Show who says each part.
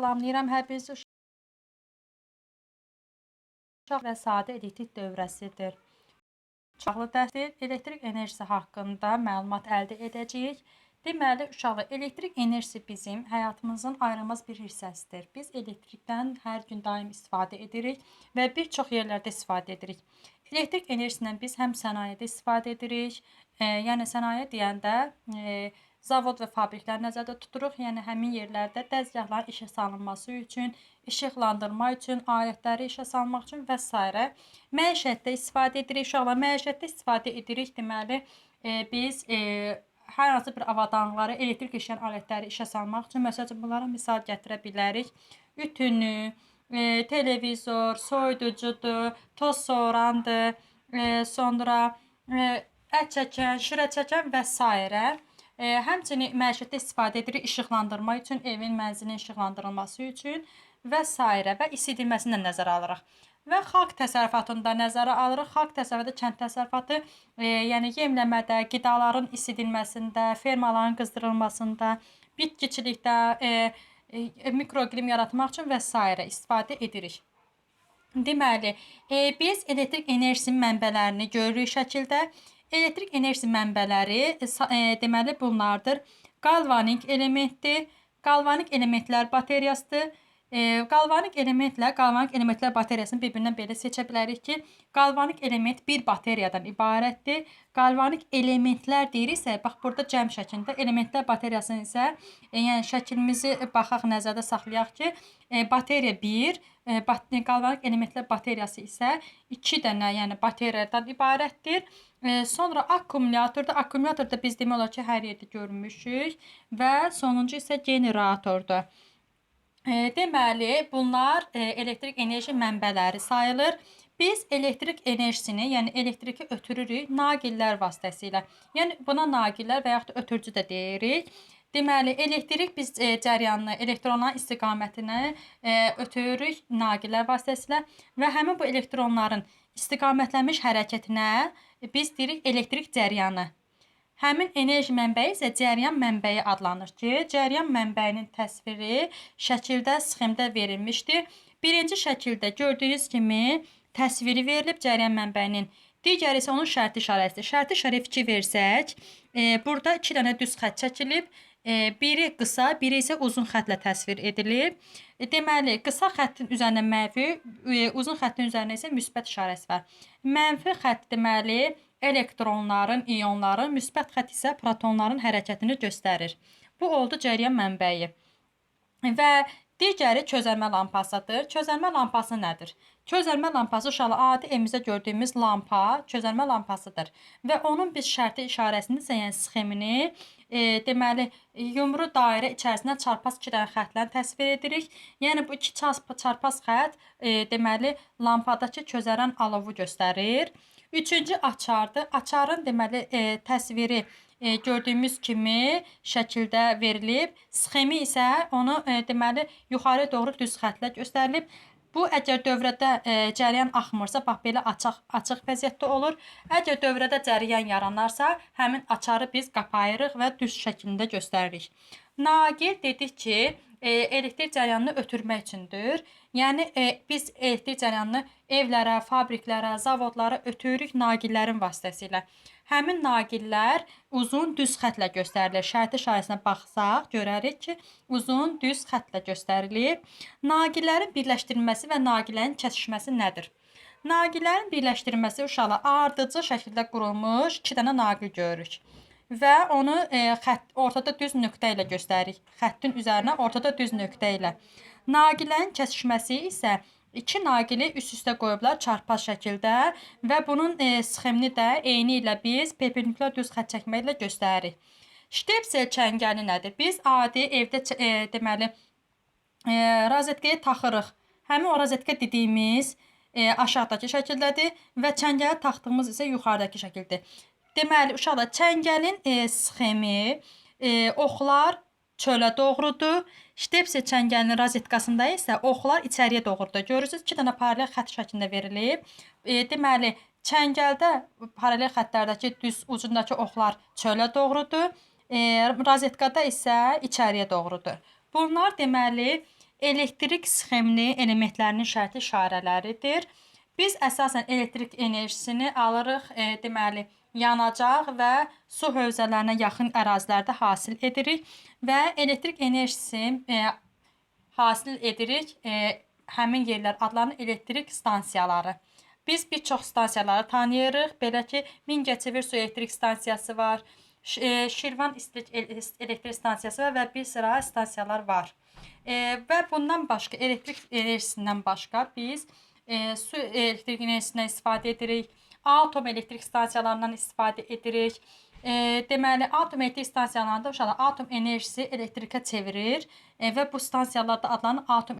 Speaker 1: salamlayıram hər birinizi uşaq və sadə elektrik dövrəsidir. Uşaqlı təhsil elektrik enerjisi haqqında məlumat əldə edəcəyik. Deməli, uşaqlar, elektrik enerjisi bizim həyatımızın ayrılmaz bir hissəsidir. Biz elektrikdən hər gün daim istifadə edirik və bir çox yerlərdə istifadə edirik. Elektrik enerjisindən biz həm sənayedə istifadə edirik, e, yəni sənaye deyəndə e, zavod və fabrikləri nəzərdə tuturuq. Yəni həmin yerlərdə dəzgahların işə salınması üçün, işıqlandırma üçün, alətləri işə salmaq üçün və s. Məişətdə istifadə edirik. Uşaqlar məişətdə istifadə edirik. Deməli, e, biz e, hər hansı bir avadanlıqları, elektrik işləyən alətləri işə salmaq üçün məsələn bunlara misal gətirə bilərik. Ütünü, e, televizor, soyuducudur, toz soğurandır, e, sonra e, ət çəkən, şirə çəkən və s. E, həmçinin məişətdə istifadə edirik işıqlandırma üçün, evin, mənzilin işıqlandırılması üçün və s. və isidilməsini də nəzərə alırıq. Və xalq təsərrüfatını da nəzərə alırıq. Xalq təsərrüfatı, kənd təsərrüfatı, e, yəni yemləmədə, qidaların isidilməsində, fermaların qızdırılmasında, bitkiçilikdə, e, e, mikroiqlim yaratmaq üçün və s. istifadə edirik. Deməli, e, biz elektrik enerjisinin mənbələrini görürük şəkildə. Elektrik enerjisi mənbələri e, e, deməli bunlardır. Qalvanik elementdir. Qalvanik elementlər bateriyasıdır. E, qalvanik elementlə qalvanik elementlər bateriyasını bir-birindən belə seçə bilərik ki, qalvanik element bir bateriyadan ibarətdir. Qalvanik elementlər deyiriksə, bax burada cəm şəklində elementlər bateriyasını isə, e, yəni şəklimizi baxaq nəzərdə saxlayaq ki, e, bateriya 1, e, qalvanik elementlər bateriyası isə 2 dənə, yəni bateriyadan ibarətdir. E, sonra akkumulyatorda, akkumulyatorda biz demək olar ki, hər yerdə görmüşük və sonuncu isə generatordur. E, deməli, bunlar e, elektrik enerji mənbələri sayılır. Biz elektrik enerjisini, yəni elektriki ötürürük naqillər vasitəsilə. Yəni buna naqillər və yaxud da ötürücü də deyirik. Deməli, elektrik biz e, cəryanını elektronların istiqamətinə e, ötürürük naqillər vasitəsilə və həmin bu elektronların istiqamətlənmiş hərəkətinə biz deyirik elektrik cəryanı. Həmin enerji mənbəyi isə cəryan mənbəyi adlanır ki, cəryan mənbəyinin təsviri şəkildə, sxemdə verilmişdir. Birinci şəkildə gördüyünüz kimi təsviri verilib cəryan mənbəyinin. Digəri isə onun şərti işarəsidir. Şərti işarə fikir versək, e, burada 2 dənə düz xətt çəkilib. E, biri qısa, biri isə uzun xəttlə təsvir edilib. E, deməli, qısa xəttin üzərində mənfi, e, uzun xəttin üzərində isə müsbət işarəsi var. Mənfi xətt deməli elektronların, ionların, müsbət xətt isə protonların hərəkətini göstərir. Bu oldu cəryan mənbəyi. Və digəri közərmə lampasıdır. Közərmə lampası nədir? Közərmə lampası uşaqlar adi evimizdə gördüyümüz lampa közərmə lampasıdır. Və onun biz şərti işarəsini isə, yəni sxemini e, deməli yumru dairə içərisində çarpaz iki dənə xəttlə təsvir edirik. Yəni bu iki çarpaz xətt e, deməli lampadakı közərən alovu göstərir. Üçüncü açardır. Açarın deməli e, təsviri e, gördüyümüz kimi şəkildə verilib. Sxemi isə onu e, deməli yuxarı doğru düz xəttlə göstərilib. Bu əgər dövrədə e, cəryan axmırsa, bax belə açıq açıq vəziyyətdə olur. Əgər dövrədə cəryan yaranarsa, həmin açarı biz qapayırıq və düz şəklində göstəririk. Naqil dedik ki, e, elektrik cəryanını ötürmək üçündür. Yəni e, biz cəryanını evlərə, fabriklərə, zavodlara ötürürük naqillərin vasitəsilə. Həmin naqillər uzun düz xəttlə göstərilir. Şərti işarəsinə baxsaq görərik ki, uzun düz xəttlə göstərilib. Naqillərin birləşdirilməsi və naqillərin kəsişməsi nədir? Naqillərin birləşdirilməsi uşaqlar ardıcıl şəkildə qurulmuş 2 dənə naqil görürük və onu e, xətt ortada düz nöqtə ilə göstəririk. Xəttin üzərinə ortada düz nöqtə ilə. Naqilərin kəsişməsi isə iki naqili üst-üstə qoyublar çarpaz şəkildə və bunun e, sxemini də eyni ilə biz perpendikulyar düz xətt çəkməklə göstəririk. Ştepsel çəngəli nədir? Biz adi evdə e, deməli e, rozetkaya taxırıq. Həmin o rozetka dediyimiz e, aşağıdakı şəkildədir və çəngələ taxdığımız isə yuxarıdakı şəkildir. Deməli, uşaqlar, çəngəlin e, sxemi, e, oxlar çölə doğrudur. Ştepsi çəngəlinin rozetkasında isə oxlar içəriyə doğrudur. Görürsüz, 2 dənə paralel xətt şəklində verilib. E, deməli, çəngəldə paralel xəttlərdəki düz ucundakı oxlar çölə doğrudur. E, rozetkada isə içəriyə doğrudur. Bunlar deməli elektrik sxemli elementlərinin şərti işarələridir. Biz əsasən elektrik enerjisini alırıq, e, deməli, yanacaq və su hövzələrinə yaxın ərazilərdə hasil edirik və elektrik enerjisi e, hasil edirik. E, həmin yerlər adlanır elektrik stansiyaları. Biz bir çox stansiyaları tanıyırıq. Belə ki, Mingəçevir su elektrik stansiyası var. E, Şirvan elektrik stansiyası var və bir sıra stansiyalar var. E, və bundan başqa elektrik enerjisindən başqa biz e, su elektrik enerjisindən istifadə edirik. Atom elektrik stansiyalarından istifadə edirik. E, deməli, atom elektrik stansiyalarında uşaqlar atom enerjisi elektrikə çevirir e, və bu stansiyalarda adlanır atom